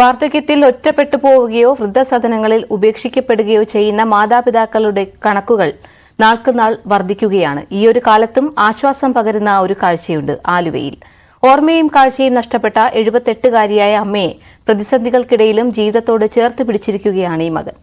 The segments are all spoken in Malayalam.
വാർദ്ധക്യത്തിൽ ഒറ്റപ്പെട്ടു പോവുകയോ വൃദ്ധസദനങ്ങളിൽ ഉപേക്ഷിക്കപ്പെടുകയോ ചെയ്യുന്ന മാതാപിതാക്കളുടെ കണക്കുകൾ നാൾക്കുനാൾ വർദ്ധിക്കുകയാണ്. ഈയൊരു കാലത്തും ആശ്വാസം പകരുന്ന ഒരു കാഴ്ചയുണ്ട് ആലുവയിൽ. ഓർമ്മയും കാഴ്ചയും നഷ്ടപ്പെട്ട എഴുപത്തെട്ടുകാരിയായ അമ്മയെ പ്രതിസന്ധികൾക്കിടയിലും ജീവിതത്തോട് ചേർത്ത് പിടിച്ചിരിക്കുകയാണ് ഈ മകൻ.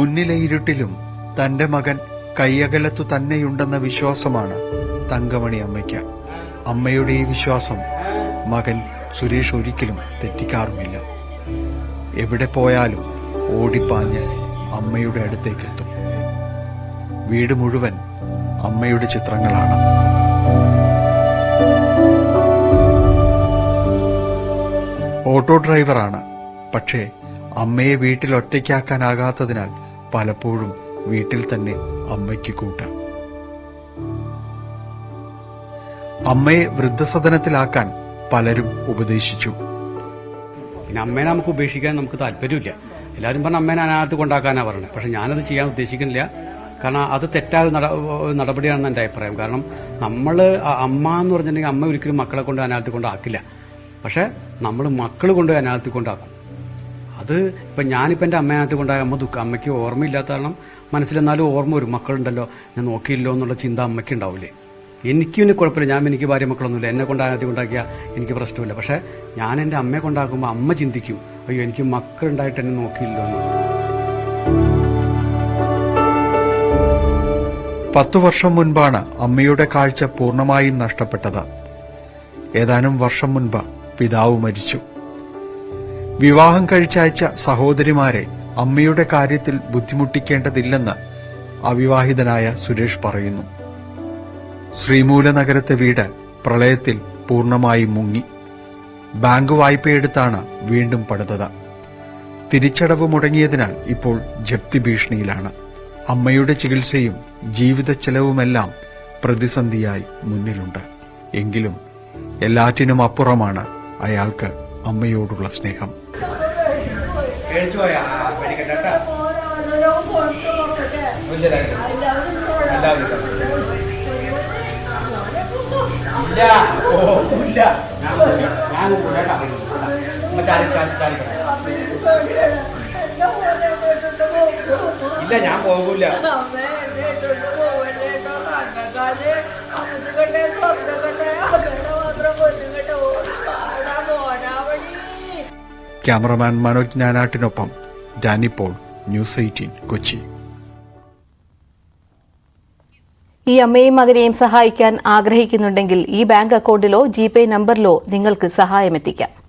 മുന്നിലെ ഇരുട്ടിലും തന്റെ മകൻ കയ്യകലത്തു തന്നെയുണ്ടെന്ന വിശ്വാസമാണ് തങ്കമണി അമ്മയ്ക്ക്. അമ്മയുടെ ഈ വിശ്വാസം മകൻ സുരേഷ് ഒരിക്കലും തെറ്റിക്കാറുമില്ല. എവിടെ പോയാലും ഓടിപ്പാഞ്ഞ് അമ്മയുടെ അടുത്തേക്കെത്തും. വീട് മുഴുവൻ അമ്മയുടെ ചിത്രങ്ങളാണ്. ഓട്ടോ ഡ്രൈവറാണ്. പക്ഷേ അമ്മയെ വീട്ടിൽ ഒറ്റയ്ക്കാക്കാനാകാത്തതിനാൽ പലപ്പോഴും വീട്ടിൽ തന്നെ അമ്മയ്ക്ക് കൂട്ടാം. അമ്മയെ വൃദ്ധസദനത്തിലാക്കാൻ പലരും ഉപദേശിച്ചു. പിന്നെ അമ്മേനെ നമുക്ക് ഉപേക്ഷിക്കാൻ നമുക്ക് താല്പര്യമില്ല. എല്ലാവരും പറഞ്ഞ അമ്മേനെ അനാഥത്ത് കൊണ്ടാക്കാനാണ് പറയുന്നത് പക്ഷെ ഞാനത് ചെയ്യാൻ ഉദ്ദേശിക്കുന്നില്ല. കാരണം അത് തെറ്റായ നട- നടപടിയാണെന്ന് എന്റെ അഭിപ്രായം. കാരണം നമ്മൾ അമ്മ എന്ന് പറഞ്ഞിട്ടുണ്ടെങ്കിൽ അമ്മ ഒരിക്കലും മക്കളെ കൊണ്ട് അനാഥത്തിൽ കൊണ്ടാക്കില്ല. പക്ഷെ നമ്മൾ മക്കൾ കൊണ്ട് അനാഥത്തിൽ കൊണ്ടാക്കും. അത് ഇപ്പം ഞാനിപ്പോൾ എന്റെ അമ്മേനകത്ത് കൊണ്ടായ അമ്മ ദുഃഖം. അമ്മയ്ക്ക് ഓർമ്മയില്ലാത്ത കാരണം മനസ്സിലെന്നാലും ഓർമ്മ വരും. മക്കളുണ്ടല്ലോ. ഞാൻ നോക്കിയില്ലോ എന്നുള്ള ചിന്ത അമ്മയ്ക്ക് ഉണ്ടാവില്ലേ? എനിക്ക് പിന്നെ കുഴപ്പമില്ല. ഞാൻ എനിക്ക് ഭാര്യ മക്കളൊന്നുമില്ല. എന്നെ കൊണ്ട് അതിനകത്ത് കൊണ്ടാക്കിയാൽ എനിക്ക് പ്രശ്നമില്ല. പക്ഷേ ഞാൻ എന്റെ അമ്മയെ കൊണ്ടാക്കുമ്പോൾ അമ്മ ചിന്തിക്കും അയ്യോ എനിക്ക് മക്കളുണ്ടായിട്ട് എന്നെ നോക്കിയില്ലോ എന്ന്. പത്തു വർഷം മുൻപാണ് അമ്മയുടെ കാഴ്ച പൂർണമായും നഷ്ടപ്പെട്ടത്. ഏതാനും വർഷം മുൻപ് പിതാവ് മരിച്ചു. വിവാഹം കഴിച്ചയച്ച സഹോദരിമാരെ അമ്മയുടെ കാര്യത്തിൽ ബുദ്ധിമുട്ടിക്കേണ്ടതില്ലെന്ന് അവിവാഹിതനായ സുരേഷ് പറയുന്നു. ശ്രീമൂല നഗരത്തെ വീട് പ്രളയത്തിൽ പൂർണമായി മുങ്ങി. ബാങ്ക് വായ്പയെടുത്താണ് വീണ്ടും പടുത്തത് തിരിച്ചടവ് മുടങ്ങിയതിനാൽ ഇപ്പോൾ ജപ്തി ഭീഷണിയിലാണ്. അമ്മയുടെ ചികിത്സയും ജീവിത ചെലവുമെല്ലാം പ്രതിസന്ധിയായി മുന്നിലുണ്ട്. എങ്കിലും എല്ലാറ്റിനും അപ്പുറമാണ് അയാൾക്ക് അമ്മയോടുള്ള സ്നേഹം. ഇല്ല. ഞാൻ പോകൂല. Cameraman Manoj നാനാട്ടിനൊപ്പം Danny Paul news eighteen Kochi. ഈ അമ്മയും മകനെയും സഹായിക്കാൻ ആഗ്രഹിക്കുന്നുണ്ടെങ്കിൽ ഈ ബാങ്ക് അക്കൗണ്ടിലോ ജിപേ നമ്പറിലോ നിങ്ങൾക്ക് സഹായമെത്തിക്കാം.